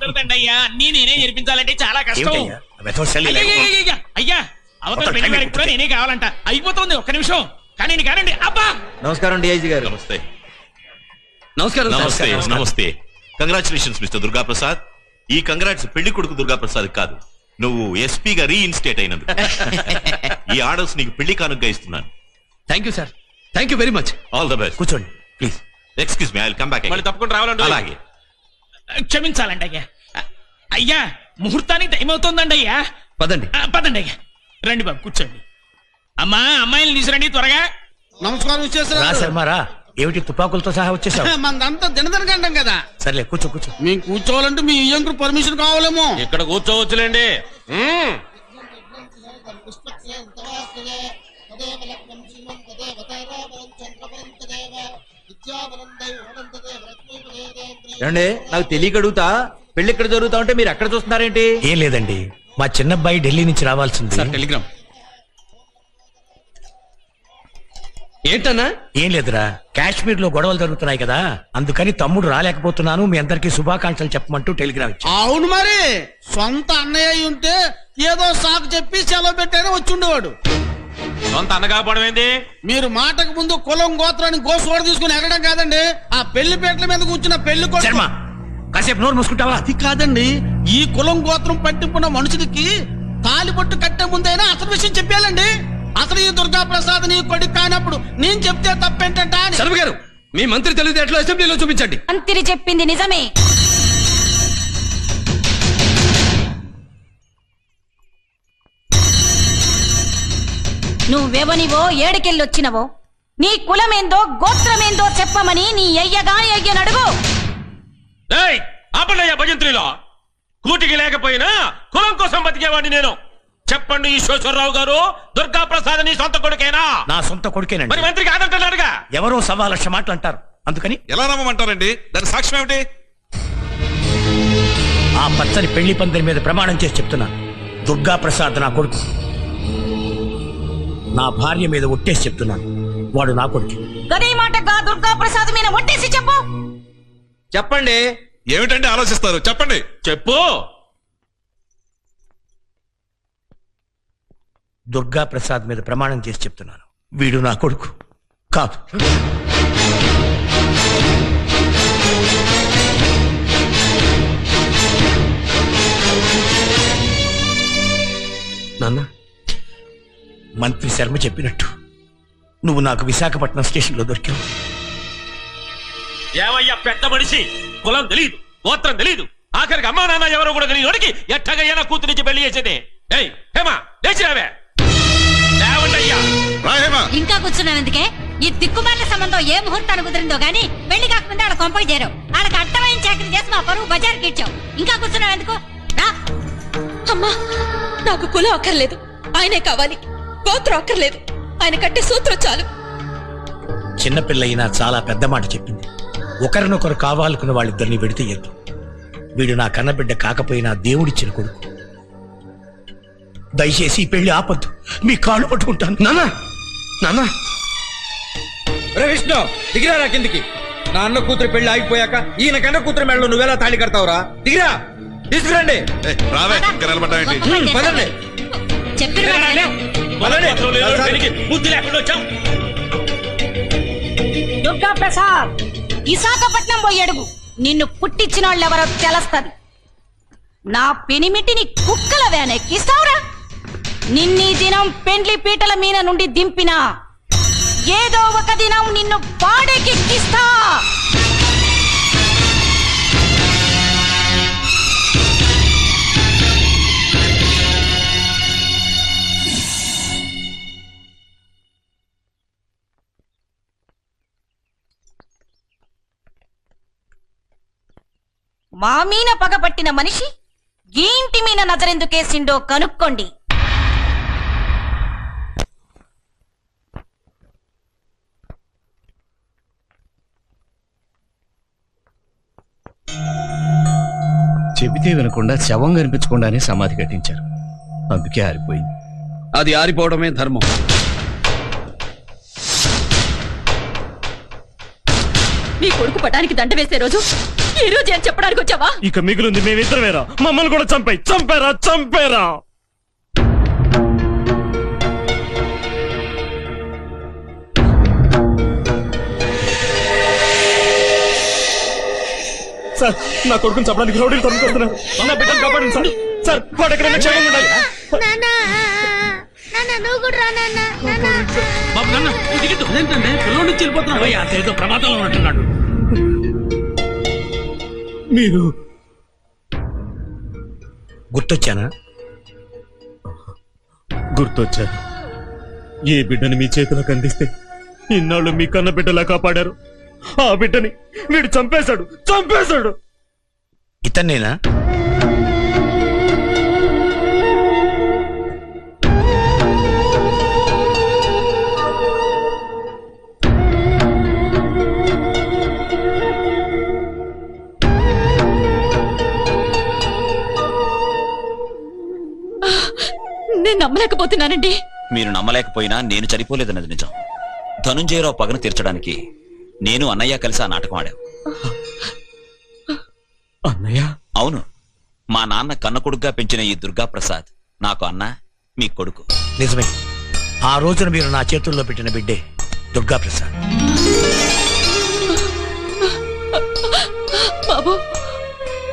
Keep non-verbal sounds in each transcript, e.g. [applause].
కుదరదండి అయ్యా అన్ని నేనే జరిపించాలంటే చాలా కష్టం. ఏమిటయ్యా? అయ్యా, అయ్యా, అయ్యా, అయ్యా అవతల పెళ్ళి వారికి కూడా నేనే కావాలంట. అయిపోతుంది ఒక్క నిమిషం. కానీ నేను కానండి అబ్బా! నమస్కారం డిఐజీ గారు. నమస్తే. నమస్కారం సార్. నమస్తే నమస్తే. కంగ్రాచులేషన్స్ మిస్టర్ దుర్గా ప్రసాద్ ఈ కంగ్రాట్స్ పెళ్ళి కొడుకు దుర్గా ప్రసాద్ కాదు. నువ్వు ఎస్పీగా రీఇన్స్టేట్ అయినందుకు. [laughs] ఈ ఆర్డర్స్ నీకు పెళ్ళి కానుగ్గా ఇస్తున్నాను. Thank you sir thank you very much all the best కూర్చోండి please excuse me I come back మళ్ళీ తప్పకుండా రావాలండి. అలాగే. క్షమించాలండి అయ్యా. అయ్యా ముహూర్తానికి టైం అవుతుందండి అయ్యా. పదండి. పదండి అయ్యా. రండి బాబు కూర్చోండి. అమ్మా అమ్మాయిలు తీసురండి త్వరగా. నమస్కారం రా విశ్వేశ్వరరావు శర్మ రా. ఏమిటి తుపాకులతో సహా వచ్చేసావు? [laughs] మనదంతా దినదనకంటాం కదా. సర్లే కూర్చో కూర్చో. మేము కూర్చోవాలంటే మీ ఇయ్యంకు పర్మిషన్ కావాలేమో. ఇక్కడ కూర్చోవచ్చులేండి. మ్మ్. ఏమండి నాకు తెలియక అడుగుతా పెళ్ళి ఇక్కడ జరుగుతా ఉంటే మీరు ఎక్కడ చూస్తున్నారేంటి? ఏం లేదండి. మా చిన్నబ్బాయి ఢిల్లీ నుంచి రావాల్సింది. టెలిగ్రామ్. ఏంటన్నా? ఏం లేదురా. కాశ్మీర్లో గొడవలు జరుగుతున్నాయి కదా. అందుకని తమ్ముడు రాలేకపోతున్నాను. మీ అందరికీ శుభాకాంక్షలు చెప్పమంటూ టెలిగ్రామ్ అవును మరి. సొంత అన్నయ్య అయి ఉంటే ఏదో సాకు చెప్పి సెలవు పెట్టానే వచ్చి ఉండేవాడు సొంత అన్నగా ఏంది? మీరు మాటకు ముందు కులం గోత్రాన్ని గోసోడ తీసుకుని ఎగడం కాదండి. ఆ పెళ్ళి పీటల మీద కూర్చున్న పెళ్ళి శర్మ కాసేపు నోరు మూసుకుంటావా? అది కాదండి. ఈ కులం గోత్రం పట్టింపున్న మనుషులకి తాలిబొట్టు కట్టే ముందైనా అసలు విషయం చెప్పాలండి అసలు ఈ దుర్గా ప్రసాద్ నీ కొడుకు కానప్పుడు నేను చెప్తే తప్పేంటంట అని. శర్మ గారు మీ మంత్రి తెలివితేటలో అసెంబ్లీలో చూపించండి. మంత్రి చెప్పింది నిజమే. నువ్వెవనివో ఏడుకెళ్ళొచ్చినవో నీ కులమేందో గోత్రమేందో చెప్పమని నీ అయ్యగాని అయ్యనడుగు. ఏయ్ ఆపండియ్యా భజంత్రిలో. కూటికి లేకపోయినా కులం కోసం బతికేవాడిని నేను. చెప్పండి ఈశ్వరరావు గారు దుర్గా ప్రసాద్ నీ సొంత కొడుకేనా? నా సొంత మరి కొడుకేనండి మంత్రి కాదంటున్నాడుగా ఎవరో సవా లక్ష మాటలు అంటారు అందుకని ఎలా నమ్మమంటారండి? దాని సాక్ష్యం ఏమిటి? ఆ పచ్చని పెళ్ళి పందిరి మీద ప్రమాణం చేసి చెప్తున్నాను. దుర్గా ప్రసాద్ నా కొడుకు. నా భార్య మీద ఒట్టేసి చెప్తున్నాను. వాడు నా కొడుకు. గదే మాటగా దుర్గా ప్రసాద్ మీద ఒట్టేసి చెప్పు. చెప్పండి. ఏమిటంటే ఆలోచిస్తారు? చెప్పండి. చెప్పు. దుర్గా ప్రసాద్ మీద ప్రమాణం చేసి చెప్తున్నాను. వీడు నా కొడుకు. కాదు. నాన్న మంత్రి శర్మ చెప్పినట్టు నువ్వు నాకు విశాఖపట్నం స్టేషన్లో దొరికావు. ఏవయ్యా పెద్ద మనిషి? కులం తెలియదు గోత్రం తెలియదు ఆఖరికి అమ్మా నాన్న ఎవరో కూడా తెలియదు ఎట్టగయ్యా కూతురించి పెళ్ళి చేసేది. ఏయ్ హేమా లేచిరావే. ఈ తిక్కుమాల సంబంధం ఏ ముహూర్తాన్ని కుదిరిందో గానీ పెళ్ళి కాకముందే ఆడ కొంపకి చేరావు. ఆడకి అర్థమైన చాకరీ చేసి మా పరువు బజార్కి ఇచ్చావు. ఇంకా కూర్చున్నావు ఎందుకు? రా. అమ్మా నాకు కులం అక్కర్లేదు. ఆయనే కావాలి. గోత్రం అక్కర్లేదు. ఆయన కట్టే సూత్రం చాలు. చిన్నపిల్ల అయినా చాలా పెద్ద మాట చెప్పింది. ఒకరినొకరు కావాలనుకున్న వాళ్ళిద్దరిని విడతీయద్దు వీడు నా కన్నబిడ్డ కాకపోయినా దేవుడిచ్చిన కొడుకు. దయచేసి ఈ పెళ్ళి ఆపద్దు. మీ కాళ్ళు పట్టుకుంటాను. నాన్న! నాన్న! రే విష్ణు దిగిరా కిందికి. నా అన్న కూతురు పెళ్ళి ఆగిపోయాక ఈయన కన్న కూతురు మెడలో నువ్వెలా తాళి కడతావురా? దిగిరా తీసుకురండి. రావే ఇంకా నిలబడ్డావేంటి హ్మ్, పదండి. చెప్పిన మాట విను. పదండి. గోత్రం లేదు, పెళ్ళికి బుద్ధి లేకుండా వచ్చాం. దుర్గా ప్రసాద్ విశాఖపట్నం పోయి అడుగు. నిన్ను పుట్టించిన వాళ్ళెవరో తెలుస్తది. నా పెనిమిటిని కుక్కల వేనెక్కిస్తావురా నిన్నీ దినం పెండ్లి పీటల మీద నుండి దింపినా ఏదో ఒక దినం నిన్ను పాడెకెక్కిస్తా మా మీన పగబట్టిన మనిషి ఏంటి మీన నజరెందుకేసిండో కనుక్కోండి. చెబితే వినకుండా శవం కనిపించకుండానే సమాధి కట్టించారు. అందుకే ఆరిపోయింది. అది ఆరిపోవడమే ధర్మం. మీ నీ కొడుకు పటానికి దండ వేసే రోజు ఈ రోజు ఏం చెప్పడానికి వచ్చావా? ఇక మిగిలింది మేమిద్దరమేరా. మమ్మల్ని కూడా చంపాయి. చంపారా చంపారా. సార్ నా కొడుకుని చంపడానికి రౌడీలు తమ్ముకొస్తున్నారు నా బిడ్డను కాపాడండి సార్. సార్ వాడు ఎక్కడైనా క్షేమంగా ఉండాలి. బాబు నాన్న అదేంటండి నుంచి వెళ్ళిపోతున్నాడు. ప్రమాదంలో ఉన్నట్టున్నాడు. మీరు గుర్తొచ్చానా? గుర్తొచ్చారు ఏ బిడ్డని మీ చేతిలోకి అందిస్తే ఇన్నాళ్ళు మీ కన్న బిడ్డలా కాపాడారు. ఆ బిడ్డని వీడు చంపేశాడు చంపేశాడు. ఇతన్నేనా? నేను నమ్మలేకపోతున్నానండి. మీరు నమ్మలేకపోయినా నేను చనిపోలేదన్నది నిజం. ధనుంజయరావు పగను తీర్చడానికి నేను అన్నయ్య కలిసి ఆ నాటకం ఆడాం అన్నయ్య? అవును. మా నాన్న కన్న కొడుగ్గా పెంచిన ఈ దుర్గా ప్రసాద్ నాకు అన్న మీ కొడుకు. నిజమే. ఆ రోజున మీరు నా చేతుల్లో పెట్టిన బిడ్డే దుర్గా ప్రసాద్ బాబు.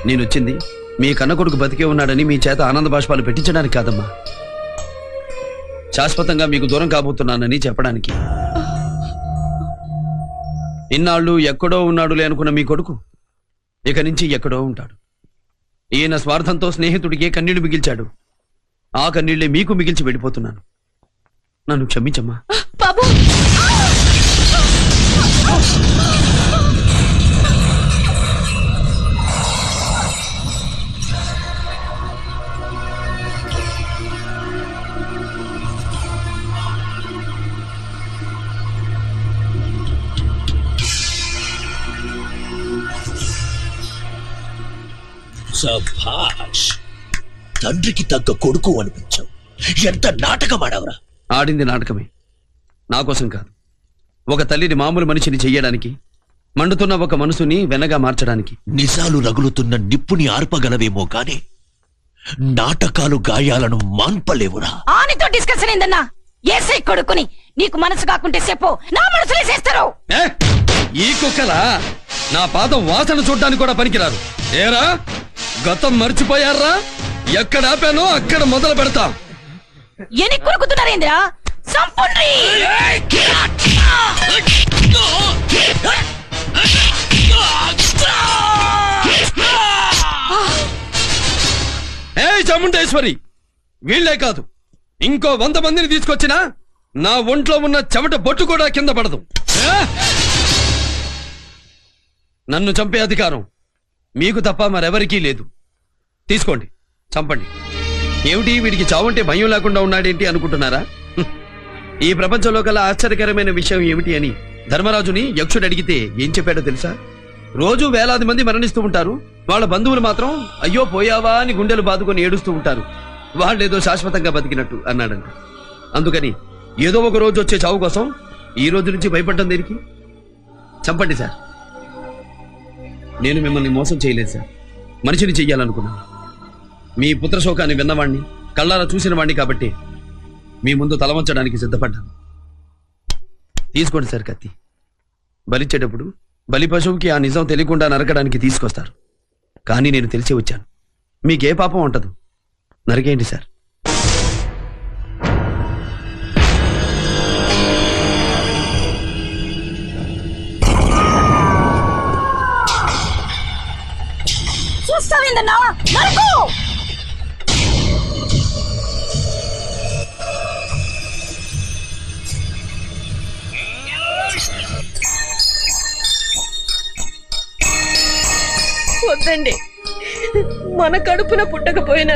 నేను వచ్చింది మీ కన్న కొడుకు బతికే ఉన్నాడని మీ చేత ఆనంద బాష్పాలు పెట్టించడానికి కాదమ్మా. శాశ్వతంగా మీకు దూరం కాబోతున్నానని చెప్పడానికి. ఇన్నాళ్ళు ఎక్కడో ఉన్నాడులే అనుకున్న మీ కొడుకు? ఇక నుంచి ఎక్కడో ఉంటాడు. ఈయన స్వార్థంతో స్నేహితుడికే కన్నీళ్ళు మిగిల్చాడు. ఆ కన్నీళ్ళే మీకు మిగిల్చి వెళ్ళిపోతున్నాను. నన్ను క్షమించమ్మా. బాబు! సభాష్ తండ్రికి తగ్గ కొడుకు అనిపించావు. ఎంత నాటకం ఆడవరా? ఆడింది నాటకమే. నా కోసం కాదు. ఒక తల్లిని మామూలు మనిషిని చెయ్యడానికి మండుతున్న ఒక మనసుని వెనగా మార్చడానికి. నిజాలు రగులుతున్న నిప్పుని ఆర్పగలవేమో గాని నాటకాలు గాయాలను మాన్పలేవురా. ఆనితో డిస్కషన్ ఏందన్నా ఏసై కొడుకుని నీకు మనసు కాకుంటే చెప్పు. నా మనసులో చేస్తారు. ఏ? ఈ కుక్కలా నా పాదం వాసన చూడ్డానికి కూడా పనికిరారు. ఏరా? గతం మర్చిపోయారా? ఎక్కడ ఆపానో అక్కడ మొదలు పెడతా. ఎని కొరుకుతున్నారేంద్రా సంపుండ్రి ఏ చాముండేశ్వరి వీళ్ళే కాదు. ఇంకో వంద మందిని తీసుకొచ్చినా నా ఒంట్లో ఉన్న చెమట బొట్టు కూడా కింద పడదు? నన్ను చంపే అధికారం మీకు తప్ప మరెవరికీ లేదు. తీసుకోండి చంపండి. ఏమిటి వీడికి చావంటే భయం లేకుండా ఉన్నాడేంటి అనుకుంటున్నారా? ఈ ప్రపంచంలో గల ఆశ్చర్యకరమైన విషయం ఏమిటి అని ధర్మరాజుని యక్షుడు అడిగితే ఏం చెప్పాడో తెలుసా? రోజు వేలాది మంది మరణిస్తూ ఉంటారు. వాళ్ళ బంధువులు మాత్రం అయ్యో పోయావా? అని గుండెలు బాదుకొని ఏడుస్తూ ఉంటారు. వాళ్ళేదో శాశ్వతంగా బతికినట్టు అన్నాడంట. అందుకని ఏదో ఒక రోజు వచ్చే చావు కోసం ఈ రోజు నుంచి భయపడ్డం దేనికి? చంపండి సార్. నేను మిమ్మల్ని మోసం చేయలేదు సార్. మనిషిని చెయ్యాలనుకున్నాను. మీ పుత్రశోకాన్ని విన్నవాణ్ణి కళ్ళారా చూసిన వాణ్ణి కాబట్టి మీ ముందు తలవంచడానికి సిద్ధపడ్డాను. తీసుకోండి సార్ కత్తి. బలిచ్చేటప్పుడు బలి పశువుకి ఆ నిజం తెలియకుండా నరకడానికి తీసుకొస్తారు. కానీ నేను తెలిసి వచ్చాను. మీకే పాపం ఉంటదు. నరికేయండి సార్. చూస్తావేందన్నా నరకు! వద్దండి. మన కడుపున పుట్టకపోయినా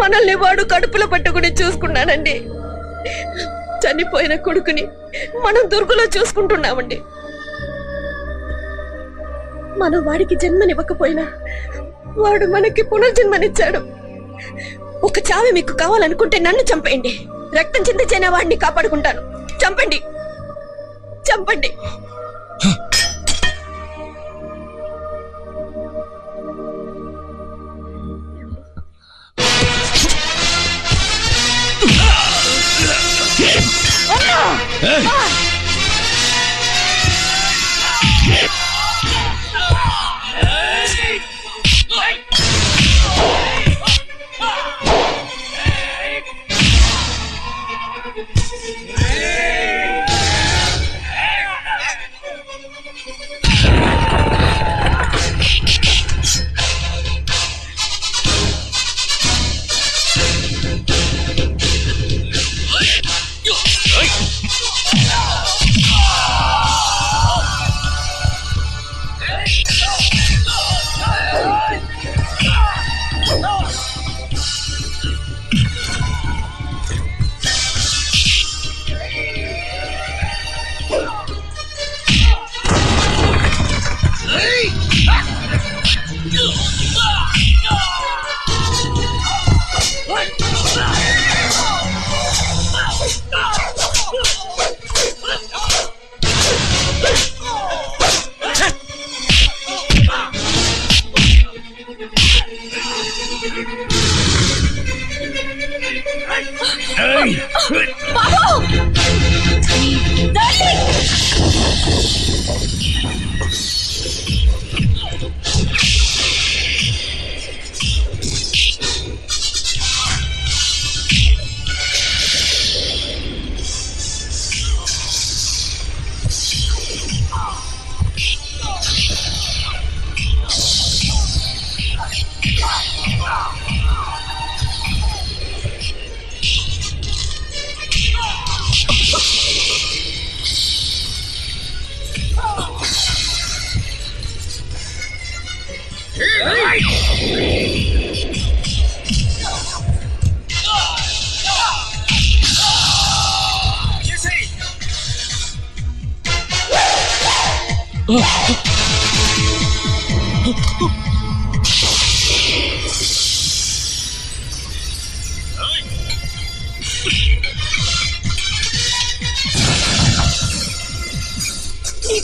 మనల్ని వాడు కడుపులో పట్టుకుని చూసుకున్నానండి చనిపోయిన కొడుకుని మనం దుర్గులో చూసుకుంటున్నామండి. మనం వాడికి జన్మనివ్వకపోయినా వాడు మనకి పునర్జన్మనిచ్చాడు. ఒక చావి మీకు కావాలనుకుంటే నన్ను చంపేయండి. రక్తం చింతచేనా వాడిని కాపాడుకుంటాను. చంపండి. చంపండి. Hey!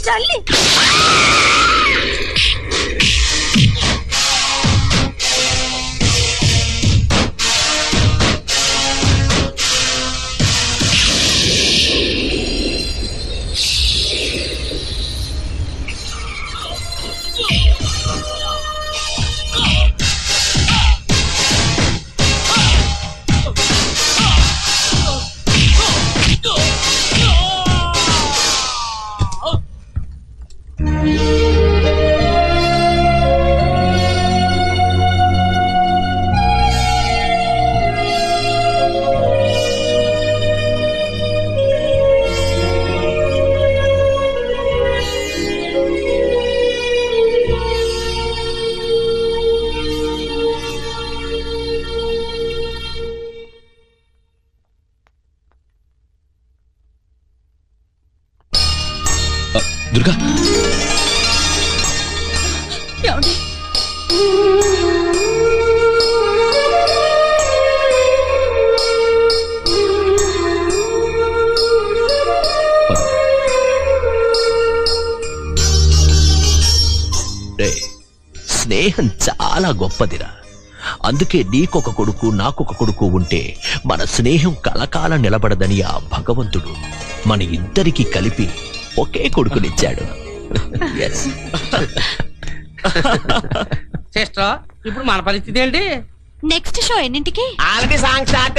चार्ली స్నేహం చాలా గొప్పదిరా. అందుకే నీకొక కొడుకు నాకొక కొడుకు ఉంటే మన స్నేహం కలకాలం నిలబడదని ఆ భగవంతుడు మన ఇద్దరికి కలిపి ఒకే కొడుకునిచ్చాడు. [laughs] సిస్టర్ ఇప్పుడు మన పరిస్థితి ఏంటి? నెక్స్ట్ షో ఎన్నింటికి? Already song start